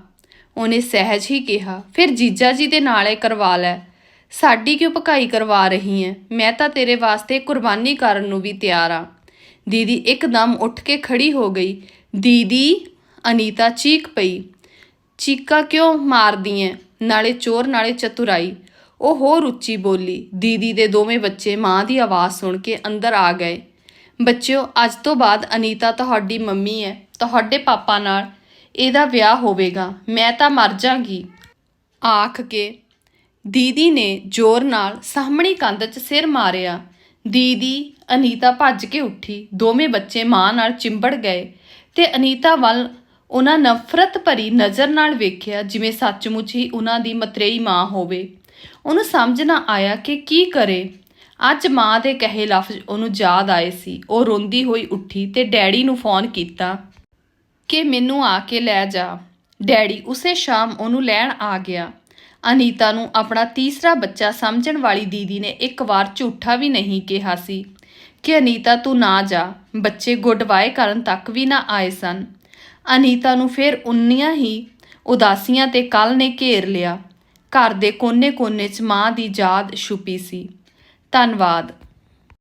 ਉਹਨੇ ਸਹਿਜ ਹੀ ਕਿਹਾ, ਫਿਰ ਜੀਜਾ ਜੀ ਦੇ ਨਾਲੇ ਕਰਵਾ ਲੈ। ਸਾਡੀ ਕਿਉਂ ਭਕਾਈ ਕਰਵਾ ਰਹੀ ਹੈ? ਮੈਂ ਤਾਂ ਤੇਰੇ ਵਾਸਤੇ ਕੁਰਬਾਨੀ ਕਰਨ ਨੂੰ ਵੀ ਤਿਆਰ ਆ। ਦੀਦੀ ਇੱਕਦਮ ਉੱਠ ਕੇ ਖੜੀ ਹੋ ਗਈ। ਦੀਦੀ, ਅਨੀਤਾ ਚੀਕ ਪਈ। ਚੀਕਾ ਕਿਉਂ ਮਾਰਦੀ ਐ? ਨਾਲੇ ਚੋਰ, ਨਾਲੇ ਚਤੁਰਾਈ। ਉਹ ਹੋਰ ਉੱਚੀ ਬੋਲੀ। ਦੀਦੀ ਦੇ ਦੋਵੇਂ ਬੱਚੇ ਮਾਂ ਦੀ ਆਵਾਜ਼ ਸੁਣ ਕੇ ਅੰਦਰ ਆ ਗਏ। ਬੱਚਿਓ, ਅੱਜ ਤੋਂ ਬਾਅਦ ਅਨੀਤਾ ਤੁਹਾਡੀ ਮੰਮੀ ਹੈ ਤੁਹਾਡੇ ਪਾਪਾ ਨਾਲ। ਇਹਦਾ ਵਿਆਹ ਹੋਵੇਗਾ, ਮੈਂ ਤਾਂ ਮਰ ਜਾਗੀ। ਆਖ ਕੇ ਦੀਦੀ ਨੇ ਜ਼ੋਰ ਨਾਲ ਸਾਹਮਣੀ ਕੰਧ 'ਚ ਸਿਰ ਮਾਰਿਆ। ਦੀਦੀ ਅਨੀਤਾ ਭੱਜ ਕੇ ਉੱਠੀ। ਦੋਵੇਂ ਬੱਚੇ ਮਾਂ ਨਾਲ ਚਿੰਬੜ ਗਏ ਤੇ ਅਨੀਤਾ ਵੱਲ ਉਹਨਾਂ ਨਫ਼ਰਤ ਭਰੀ ਨਜ਼ਰ ਨਾਲ ਵੇਖਿਆ, ਜਿਵੇਂ ਸੱਚਮੁੱਚ ਹੀ ਉਹਨਾਂ ਦੀ ਮਤਰੇਈ ਮਾਂ ਹੋਵੇ। ਉਹਨੂੰ ਸਮਝ ਨਾ ਆਇਆ ਕਿ ਕੀ ਕਰੇ। ਅੱਜ ਮਾਂ ਦੇ ਕਹੇ ਲਫ਼ਜ਼ ਉਹਨੂੰ ਯਾਦ ਆਏ ਸੀ। ਉਹ ਰੋਂਦੀ ਹੋਈ ਉੱਠੀ ਤੇ ਡੈਡੀ ਨੂੰ ਫੋਨ ਕੀਤਾ ਕਿ ਮੈਨੂੰ ਆ ਕੇ ਲੈ ਜਾ। ਡੈਡੀ ਉਸੇ ਸ਼ਾਮ ਉਹਨੂੰ ਲੈਣ ਆ ਗਿਆ। ਅਨੀਤਾ ਨੂੰ ਆਪਣਾ ਤੀਸਰਾ ਬੱਚਾ ਸਮਝਣ ਵਾਲੀ ਦੀਦੀ ਨੇ ਇੱਕ ਵਾਰ ਝੂਠਾ ਵੀ ਨਹੀਂ ਕਿਹਾ ਸੀ ਕਿ ਅਨੀਤਾ ਤੂੰ ਨਾ ਜਾ, ਬੱਚੇ ਗੁੱਡ ਕਰਨ ਤੱਕ ਵੀ ਨਾ ਆਏ ਸਨ। ਅਨੀਤਾ ਨੂੰ ਫਿਰ ਉਨੀਆਂ ਹੀ ਉਦਾਸੀਆਂ ਤੇ ਕੱਲ ਨੇ ਘੇਰ ਲਿਆ। ਘਰ ਦੇ ਕੋਨੇ-ਕੋਨੇ 'ਚ ਮਾਂ ਦੀ ਯਾਦ ਛੁਪੀ ਸੀ। ਧੰਨਵਾਦ।